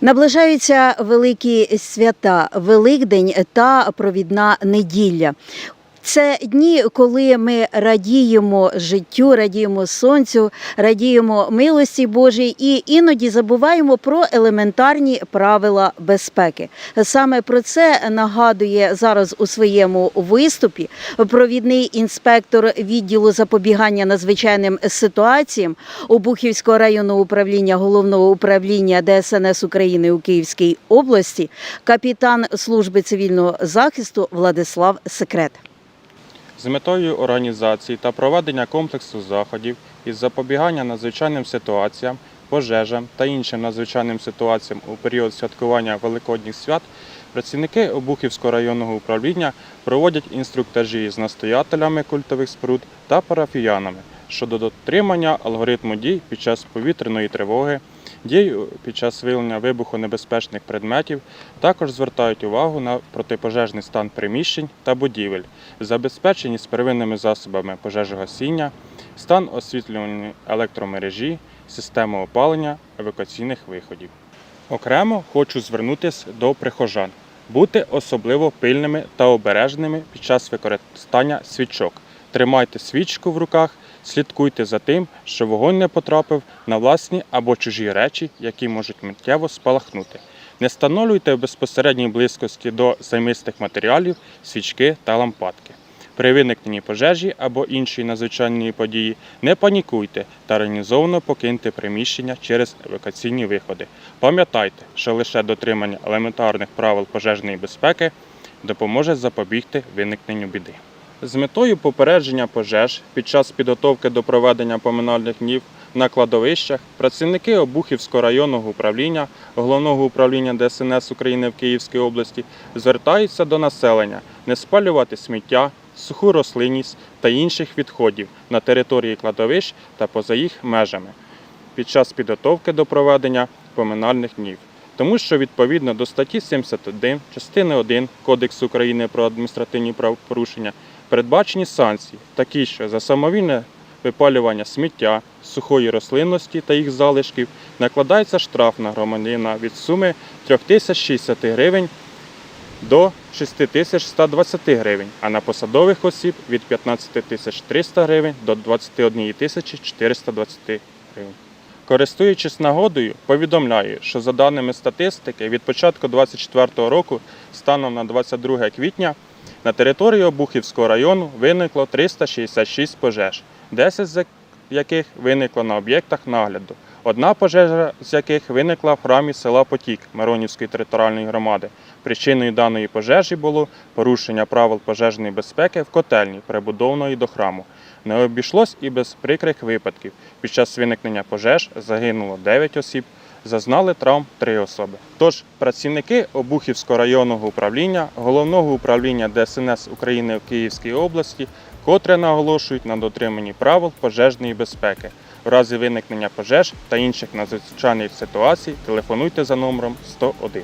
Наближаються великі свята, Великдень та провідна неділя. Це дні, коли ми радіємо життю, радіємо сонцю, радіємо милості Божій і іноді забуваємо про елементарні правила безпеки. Саме про це нагадує зараз у своєму виступі провідний інспектор відділу запобігання надзвичайним ситуаціям Обухівського районного управління головного управління ДСНС України у Київській області, капітан служби цивільного захисту Владислав Секрет. З метою організації та проведення комплексу заходів із запобігання надзвичайним ситуаціям, пожежам та іншим надзвичайним ситуаціям у період святкування Великодніх свят працівники Обухівського районного управління проводять інструктажі з настоятелями культових споруд та парафіянами щодо дотримання алгоритму дій під час повітряної тривоги, дій під час виявлення вибухонебезпечних предметів, також звертають увагу на протипожежний стан приміщень та будівель, забезпеченість первинними засобами пожежогасіння, стан освітлювання електромережі, системи опалення, евакуаційних виходів. Окремо хочу звернутися до прихожан. Бути особливо пильними та обережними під час використання свічок. Тримайте свічку в руках, слідкуйте за тим, що вогонь не потрапив на власні або чужі речі, які можуть миттєво спалахнути. Не встановлюйте в безпосередній близькості до займистих матеріалів свічки та лампадки. При виникненні пожежі або іншої надзвичайної події не панікуйте та організовано покиньте приміщення через евакуаційні виходи. Пам'ятайте, що лише дотримання елементарних правил пожежної безпеки допоможе запобігти виникненню біди. З метою попередження пожеж під час підготовки до проведення поминальних днів на кладовищах працівники Обухівського районного управління Головного управління ДСНС України в Київській області звертаються до населення не спалювати сміття, суху рослинність та інших відходів на території кладовищ та поза їх межами під час підготовки до проведення поминальних днів. Тому що відповідно до статті 71 частини 1 Кодексу України про адміністративні правопорушення передбачені санкції, такі що за самовільне випалювання сміття, сухої рослинності та їх залишків накладається штраф на громадянина від суми 3060 гривень до 6120 гривень, а на посадових осіб від 15300 гривень до 21420 гривень. Користуючись нагодою, повідомляю, що за даними статистики, від початку 2024 року станом на 22 квітня на території Обухівського району виникло 366 пожеж, 10 з яких виникло на об'єктах нагляду. Одна пожежа з яких виникла в храмі села Потік Миронівської територіальної громади. Причиною даної пожежі було порушення правил пожежної безпеки в котельні, прибудованої до храму. Не обійшлось і без прикрих випадків. Під час виникнення пожеж загинуло 9 осіб, зазнали травм три особи. Тож працівники Обухівського районного управління, головного управління ДСНС України в Київській області, котре наголошують на дотриманні правил пожежної безпеки. В разі виникнення пожеж та інших надзвичайних ситуацій телефонуйте за номером 101.